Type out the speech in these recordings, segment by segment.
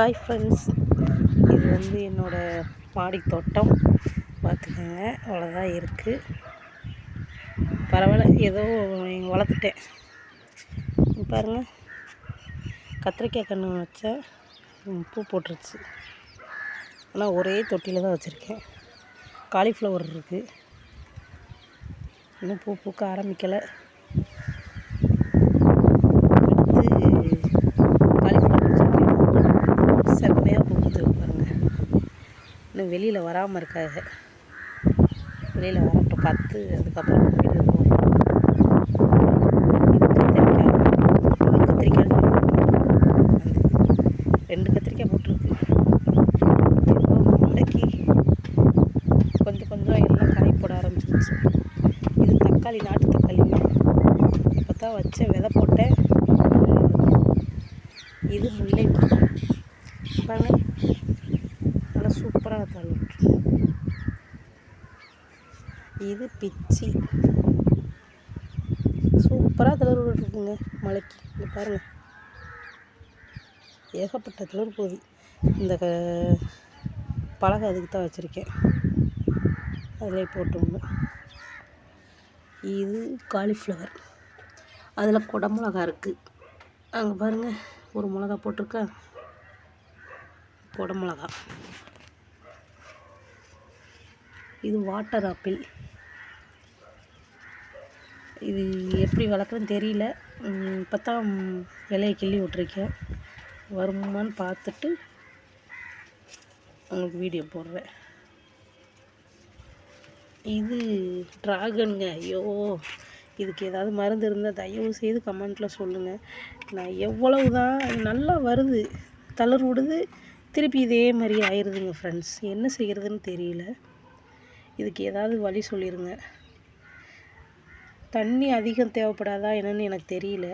Hi friends இது வந்து என்னோடய மாடி தோட்டம். பார்த்துக்கோங்க. அவ்வளோதான் இருக்குது பரவாயில்ல. ஏதோ வளர்த்துட்டேன். பாருங்கள் கத்திரிக்காய் கன்று வச்சேன் பூ போட்டுருச்சு. ஆனால் ஒரே தொட்டியில் தான் வச்சுருக்கேன். காலிஃப்ளவர் இருக்குது இன்னும் பூ பூக்க ஆரம்பிக்கலை. இன்னும் வெளியில் வராமல் இருக்காது வெளியில் வரட்டும் பார்த்து அதுக்கப்புறம் கத்திரிக்காய். ரெண்டு கத்திரிக்காய் போட்டிருக்கு. ஏதோ கொஞ்சம் கொஞ்சம் எல்லாம் காய் போட ஆரம்பிச்சிருச்சு. இது தக்காளி நாட்டு தக்காளி. இப்போ தான் வச்சேன் விதை போட்டேன். இது முல்லை பாருங்க. நல்லா சூப்பராக தள்ளும் இது பிச்சி. சூப்பராக தளர் விட்டுருக்குங்க மலைக்கு. இங்கே பாருங்கள் ஏகப்பட்ட தளர் போகுது. இந்த க பலகை அதுக்கு தான் வச்சுருக்கேன். அதிலே போட்டுங்க இது காலிஃப்ளவர். அதில் குடமிளகா இருக்குது அங்கே பாருங்கள் ஒரு மிளகா போட்டிருக்கா. குடமிளகா இது வாட்டர் ஆப்பிள் இது எப்படி வளர்க்குறதுன்னு தெரியல. இப்போ தான் இலையை கிள்ளி விட்ருக்கேன் வருமான்னு பார்த்துட்டு உங்களுக்கு வீடியோ போடுறேன். இது ட்ராகனுங்க ஐயோ இதுக்கு ஏதாவது மருந்து இருந்தால் தயவு செய்து கமெண்ட்டில் சொல்லுங்கள் நான் எவ்வளவு தான் நல்லா வருது தளர் விடுது திருப்பி இதே மாதிரி ஆயிடுதுங்க ஃப்ரெண்ட்ஸ் என்ன செய்கிறதுன்னு தெரியல. இதுக்கு ஏதாவது வழி சொல்லிடுங்க தண்ணி அதிகம் தேவைப்படாதா என்னன்னு எனக்கு தெரியல.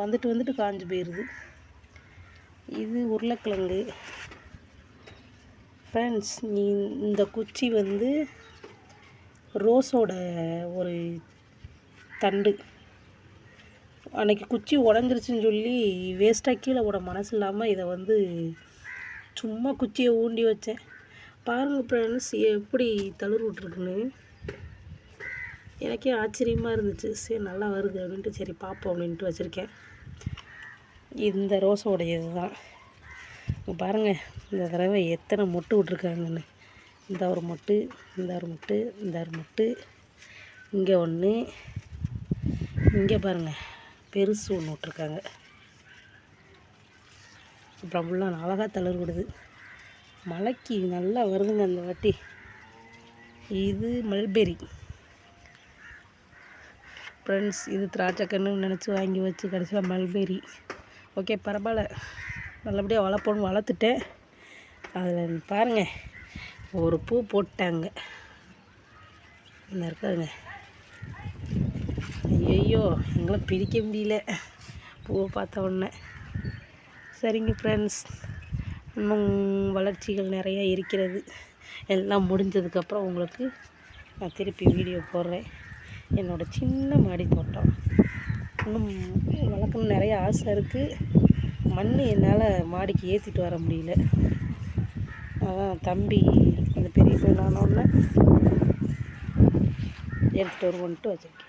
வந்துட்டு வந்துட்டு காஞ்சு போயிடுது இது உருளைக்கிழங்கு. ஃப்ரெண்ட்ஸ் நீ இந்த குச்சி வந்து ரோஸோட ஒரு தண்டு. அன்னைக்கு குச்சி உடஞ்சிருச்சுன்னு சொல்லி வேஸ்ட்டாக கீழே விட மனசு இல்லாமல் இதை வந்து சும்மா குச்சியை ஊண்டி வச்சேன். பாருங்கள் ஃப்ரெண்ட்ஸ் எப்படி தளர் விட்ருக்குன்னு எனக்கே ஆச்சரியமாக இருந்துச்சு. சரி நல்லா வருது அப்படின்ட்டு சரி பார்ப்போம் அப்படின்ட்டு வச்சுருக்கேன். இந்த ரோஸோடைய தான் பாருங்கள் இந்த தடவை எத்தனை மொட்டு விட்ருக்காங்கன்னு இந்த ஒரு மொட்டு இந்த ஒரு மொட்டு இந்த ஒரு மொட்டு இங்கே ஒன்று இங்கே பாருங்கள் பெருசு ஒன்று விட்ருக்காங்க அப்புறம் ஃபுல்லாக அழகாக தளர் விடுது. மலைக்கு நல்லா வருதுங்க அந்த வாட்டி. இது மல்பெரி. ஃப்ரெண்ட்ஸ் இது திராட்சைக்கன்னு நினச்சி வாங்கி வச்சு கடைசியில் மல்பெரி. ஓகே பரவாயில்ல. நல்லபடியாக வளர்ப்போன்னு வளர்த்துட்டேன். அதில் பாருங்கள் ஒரு பூ போட்டாங்க. இந்த இருக்காதுங்க. ஐயோ எங்களை பிரிக்க முடியல. பூவை பார்த்த உடனே. சரிங்க ஃப்ரெண்ட்ஸ் இன்னும் வளர்ச்சிகள் நிறையா இருக்கிறது. எல்லாம் முடிஞ்சதுக்கப்புறம் உங்களுக்கு நான் திருப்பி வீடியோ போடுறேன். என்னோடய சின்ன மாடி தோட்டம். இன்னும் வளர்க்கணும் நிறைய ஆசை இருக்குது மண் என்னால் மாடிக்கு ஏற்றிட்டு வர முடியல. அதான் தம்பி கொஞ்சம் பெரிய பையனானோடனே எடுத்துகிட்டு வருவோன்ட்டு வச்சுருக்கேன்.